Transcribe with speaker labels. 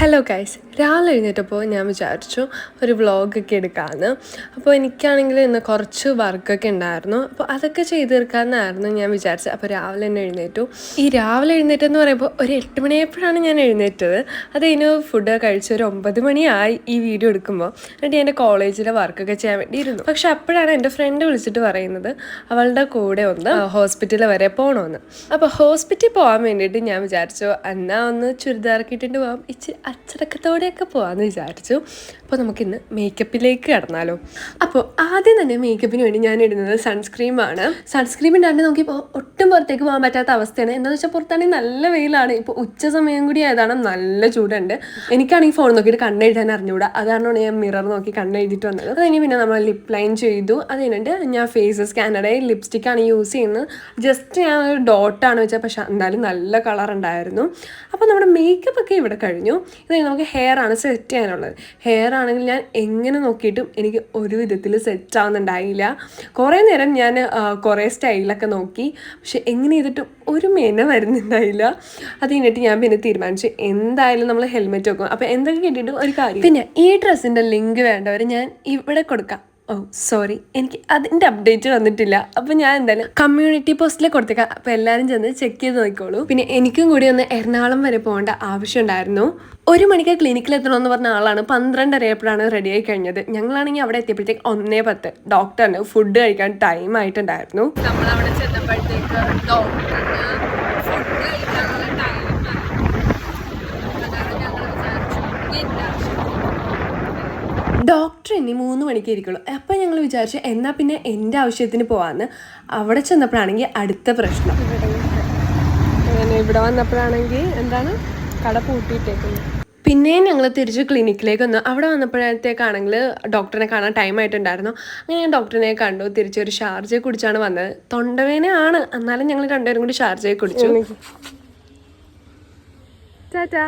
Speaker 1: Hello guys രാവിലെ എഴുന്നേറ്റപ്പോൾ ഞാൻ വിചാരിച്ചു ഒരു വ്ളോഗൊക്കെ എടുക്കാമെന്ന് അപ്പോൾ എനിക്കാണെങ്കിൽ ഇന്ന് കുറച്ച് വർക്കൊക്കെ ഉണ്ടായിരുന്നു. അപ്പോൾ അതൊക്കെ ചെയ്ത് തീർക്കാമെന്നായിരുന്നു ഞാൻ വിചാരിച്ചത്. അപ്പോൾ രാവിലെ തന്നെ എഴുന്നേറ്റു. ഈ രാവിലെ എഴുന്നേറ്റെന്ന് പറയുമ്പോൾ ഒരു എട്ട് മണിയായപ്പോഴാണ് ഞാൻ എഴുന്നേറ്റത്. അത് കഴിഞ്ഞ് ഫുഡ് കഴിച്ച് ഒരു ഒമ്പത് മണിയായി ഈ വീഡിയോ എടുക്കുമ്പോൾ. എന്നിട്ട് എന്റെ കോളേജിലെ വർക്കൊക്കെ ചെയ്യാൻ വേണ്ടിയിരുന്നു. പക്ഷെ അപ്പോഴാണ് എന്റെ ഫ്രണ്ട് വിളിച്ചിട്ട് പറയുന്നത് അവളുടെ കൂടെ ഒന്ന് ഹോസ്പിറ്റലിൽ വരെ പോകണമെന്ന് അപ്പോൾ ഹോസ്പിറ്റലിൽ പോകാൻ വേണ്ടിയിട്ട് ഞാൻ വിചാരിച്ചു എന്നാ ഒന്ന് ചുരിദാർ കിട്ടിയിട്ട് പോകാം ഇച്ചിരി അച്ചടക്കത്തോടെയൊക്കെ പോകാമെന്ന് വിചാരിച്ചു. അപ്പോൾ നമുക്കിന്ന് മേക്കപ്പിലേക്ക് കടന്നാലോ. അപ്പോൾ ആദ്യം തന്നെ മേക്കപ്പിന് വേണ്ടി ഞാൻ ഇടുന്നത് സൺസ്ക്രീമാണ് സൺസ്ക്രീം ഇടാണ്ട് നമുക്കിപ്പോൾ ഒട്ടും പുറത്തേക്ക് പോകാൻ പറ്റാത്ത അവസ്ഥയാണ്. എന്താണെന്ന് വെച്ചാൽ പുറത്താണെങ്കിൽ നല്ല വെയിലാണ്. ഇപ്പോൾ ഉച്ച സമയം കൂടി ആയതാണ്. നല്ല ചൂടുണ്ട്. എനിക്കാണെങ്കിൽ ഫോൺ നോക്കിയിട്ട് കണ്ണെഴുതാൻ അറിഞ്ഞുകൂടാ അതാണോ ഞാൻ മിറർ നോക്കി കണ്ണെഴുതിയിട്ട് വന്നത്. അത് കഴിഞ്ഞ് പിന്നെ നമ്മൾ ലിപ് ലൈൻ ചെയ്തു. അത് കഴിഞ്ഞിട്ട് ഞാൻ ഫേസ് സ്കാനറെ ലിപ്സ്റ്റിക്കാണ് യൂസ് ചെയ്യുന്നത്. ജസ്റ്റ് ഞാൻ ഒരു ഡോട്ടാണ് വെച്ചാൽ പക്ഷെ എന്തായാലും നല്ല കളർ ഉണ്ടായിരുന്നു. അപ്പോൾ നമ്മുടെ മേക്കപ്പ് ഒക്കെ ഇവിടെ കഴിഞ്ഞു. ഇത് നമുക്ക് ഹെയർ ആണ് സെറ്റ് ചെയ്യാനുള്ളത്. ഹെയർ ആണെങ്കിൽ ഞാൻ എങ്ങനെ നോക്കിയിട്ടും എനിക്ക് ഒരു വിധത്തിൽ സെറ്റ് ആവുന്നുണ്ടായില്ല. കുറേ നേരം ഞാൻ കുറേ സ്റ്റൈലൊക്കെ നോക്കി. പക്ഷെ എങ്ങനെ ചെയ്തിട്ടും ഒരു മേന വരുന്നുണ്ടായില്ല. അത് കഴിഞ്ഞിട്ട് ഞാൻ പിന്നെ തീരുമാനിച്ചു എന്തായാലും നമ്മൾ ഹെൽമെറ്റ് വെക്കും അപ്പോൾ എന്തൊക്കെ കിട്ടിയിട്ടും ഒരു കാര്യം പിന്നെ ഈ ഡ്രസ്സിന്റെ ലിങ്ക് വേണ്ടവർ ഞാൻ ഇവിടെ കൊടുക്കാം. ഓ സോറി എനിക്ക് അതിന്റെ അപ്ഡേറ്റ് വന്നിട്ടില്ല. അപ്പോൾ ഞാൻ എന്തായാലും കമ്മ്യൂണിറ്റി പോസ്റ്റിൽ കൊടുത്തേക്കാം. അപ്പോൾ എല്ലാവരും ചെന്ന് ചെക്ക് ചെയ്ത് നോക്കിക്കോളൂ. പിന്നെ എനിക്കും കൂടി ഒന്ന് എറണാകുളം വരെ പോകേണ്ട ആവശ്യമുണ്ടായിരുന്നു ഒരു മണിക്ക് ക്ലിനിക്കിൽ എത്തണമെന്ന് പറഞ്ഞ ആളാണ് പന്ത്രണ്ടരയപ്പോഴാണ് റെഡി ആയി കഴിഞ്ഞത്. ഞങ്ങളാണെങ്കിൽ അവിടെ എത്തിയപ്പോഴത്തേക്ക് ഒന്നേ പത്ത്. ഡോക്ടറിന് ഫുഡ് കഴിക്കാൻ ടൈം ആയിട്ടുണ്ടായിരുന്നു. നമ്മൾ അവിടെ ചെന്നപ്പോഴത്തേക്ക് ഡോക്ടറിന് ഫുഡ് കഴിക്കാനുള്ള ടൈം ഡോക്ടർ ഇനി മൂന്ന് മണിക്ക് ഇരിക്കുള്ളൂ. അപ്പം ഞങ്ങൾ വിചാരിച്ചു എന്നാൽ പിന്നെ എന്റെ ആവശ്യത്തിന് പോവാന്ന്. അവിടെ ചെന്നപ്പോഴാണെങ്കിൽ അടുത്ത പ്രശ്നം. അങ്ങനെ ഇവിടെ വന്നപ്പോഴാണെങ്കിൽ എന്താണ്? കട പൂട്ടിയിട്ടേക്കുന്നത് പിന്നെയും ഞങ്ങൾ തിരിച്ച് ക്ലിനിക്കിലേക്ക് വന്നു. അവിടെ വന്നപ്പോഴത്തേക്കാണെങ്കിൽ ഡോക്ടറിനെ കാണാൻ ടൈം ആയിട്ടുണ്ടായിരുന്നു. അങ്ങനെ ഞാൻ ഡോക്ടറിനെ കണ്ടു. തിരിച്ചൊരു ഷാർജയെ കുടിച്ചാണ് വന്നത്. തൊണ്ടവേനയാണ് എന്നാലും ഞങ്ങൾ രണ്ടുപേരും കൂടി ഷാർജയെ കുടിച്ചു. ടാറ്റാ.